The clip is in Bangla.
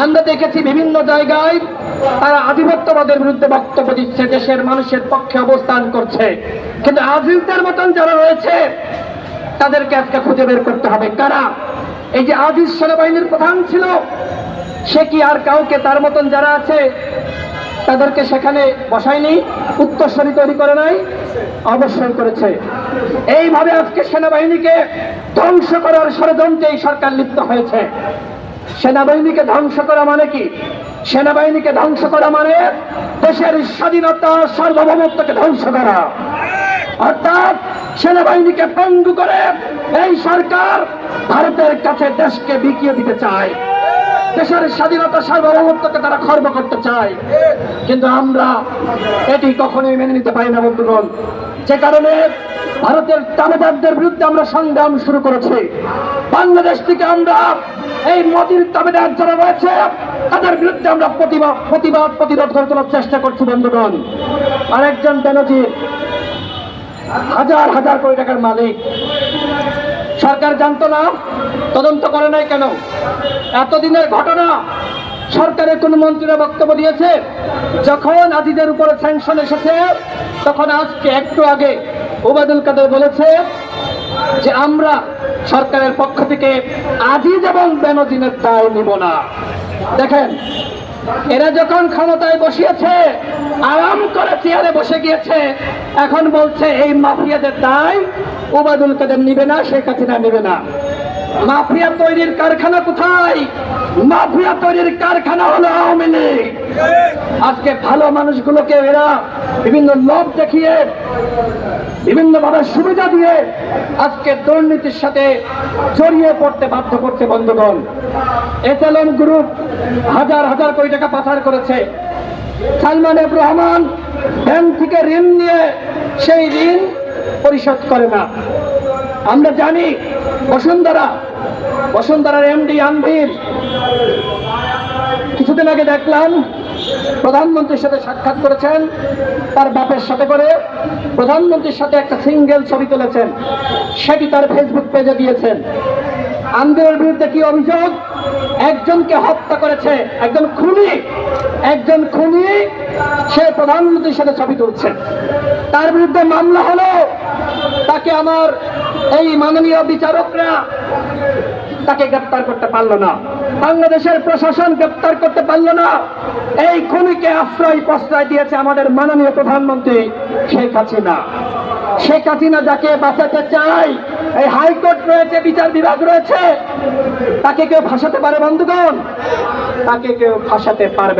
আমরা দেখেছি বিভিন্ন জায়গায় তারা আধিপত্যবাদের বিরুদ্ধে বক্তব্য দিচ্ছে, দেশের মানুষের পক্ষে অবস্থান করছে। কিন্তু আজিজদের মতন যারা রয়েছে, তাদেরকে আজকে খুঁজে বের করতে হবে। কারা? এই যে আজিজ সেনাবাহিনীর প্রধান ছিল, সে কি আর কাউকে তার মতন যারা আছে, তাদেরকে সেখানে বসায়নি উত্তরসূরি তৈরি করে নাই অবশ্যই করেছে? এইভাবে আজকে সেনাবাহিনীকে ধ্বংস করার ষড়যন্ত্রে এই সরকার লিপ্ত হয়েছে। সেনাবাহিনীকে ধ্বংস করা মানে কি? সেনাবাহিনীকে ধ্বংস করা মানে দেশের স্বাধীনতা, সার্বভৌমত্বকে ধ্বংস করা। অর্থাৎ সেনাবাহিনীকে পঙ্গু করে এই সরকার ভারতের কাছে দেশকে বিকিয়ে দিতে চায়। দেশের স্বাধীনতা, সার্বভৌমত্বকে তারা খর্ব করতে চায়। কিন্তু আমরা এটি কখনোই মেনে নিতে পারি না, বন্ধুগণ। যে কারণে ভারতের তাবেদারদের বিরুদ্ধে আমরা সংগ্রাম শুরু করেছি। বাংলাদেশ থেকে আমরা এই মোদির তাবেদার যারা রয়েছে, তাদের বিরুদ্ধে আমরা প্রতিবাদ প্রতিবাদ, প্রতিরোধ করে তোলার চেষ্টা করছি, বন্ধুগণ। আরেকজন বেনজির হাজার হাজার কোটি টাকার মালিক। সরকার জানতো না, তদন্ত করে নাই কেন? এতদিনের ঘটনা, সরকারের কোন মন্ত্রীরা বক্তব্য দিয়েছে, যখন আজিদের উপরে স্যাংশন এসেছে, তখন আজকে একটু আগে ওবায়দুল কাদের বলেছে যে আমরা সরকারের পক্ষ থেকে আজিজ এবং বেনজিনের দায় নিব না। দেখেন, এরা যখন ক্ষমতায় বসিয়েছে, আরাম করে চেয়ারে বসে গিয়েছে, এখন বলছে এই মাফিয়াদের দায় ওবায়দুল কাদের নিবে না, শেখ হাসিনা নিবে না। মাফিয়া তৈরির কারখানা কোথায়? মাফিয়া তৈরির কারখানা হলো আওয়ামী লীগ। আজকে ভালো মানুষগুলোকে এরা বিভিন্ন লোভ দেখিয়ে বিভিন্ন ভাবে সুবিধা দিয়ে আজকে দুর্নীতির সাথে জড়িয়ে পড়তে বাধ্য করছে বন্ধুগণ। এসএলএম গ্রুপ হাজার হাজার কোটি টাকা পাচার করেছে। সালমান এফ রহমান ব্যাংক থেকে ঋণ নিয়ে সেই ঋণ পরিশোধ করে না। আমরা জানি বসুন্ধরা, বসুন্ধরার এমডি আনভির কিছুদিন আগে দেখলাম প্রধানমন্ত্রীর সাথে সাক্ষাৎ করেছেন, তার বাপের সাথে করে প্রধানমন্ত্রীর সাথে একটা সিঙ্গেল ছবি তুলেছেন, সেটি তার ফেসবুক পেজে দিয়েছেন। আন্দোলনের বিরুদ্ধে কি অভিযোগ? একজনকে হত্যা করেছে, একজন খুনি একজন খুনি সে প্রধানমন্ত্রীর সাথে ছবি তুলছে। তার বিরুদ্ধে মামলা হলো তাকে আমার এই মাননীয় বিচারকরা তাকে গ্রেপ্তার করতে পারল না। বাংলাদেশের প্রশাসন গ্রেপ্তার করতে পারল না। এই খুনিকে আশ্রয় প্রশ্রয় দিয়েছে আমাদের মাননীয় প্রধানমন্ত্রী শেখ হাসিনা। শেখ হাসিনা যাকে বাঁচাতে চাই এই হাইকোর্ট রয়েছে, বিচার বিভাগ রয়েছে, তাকে কেউ ফাঁসাতে পারে বন্ধুগণ? তাকে কেউ ফাঁসাতে পারবে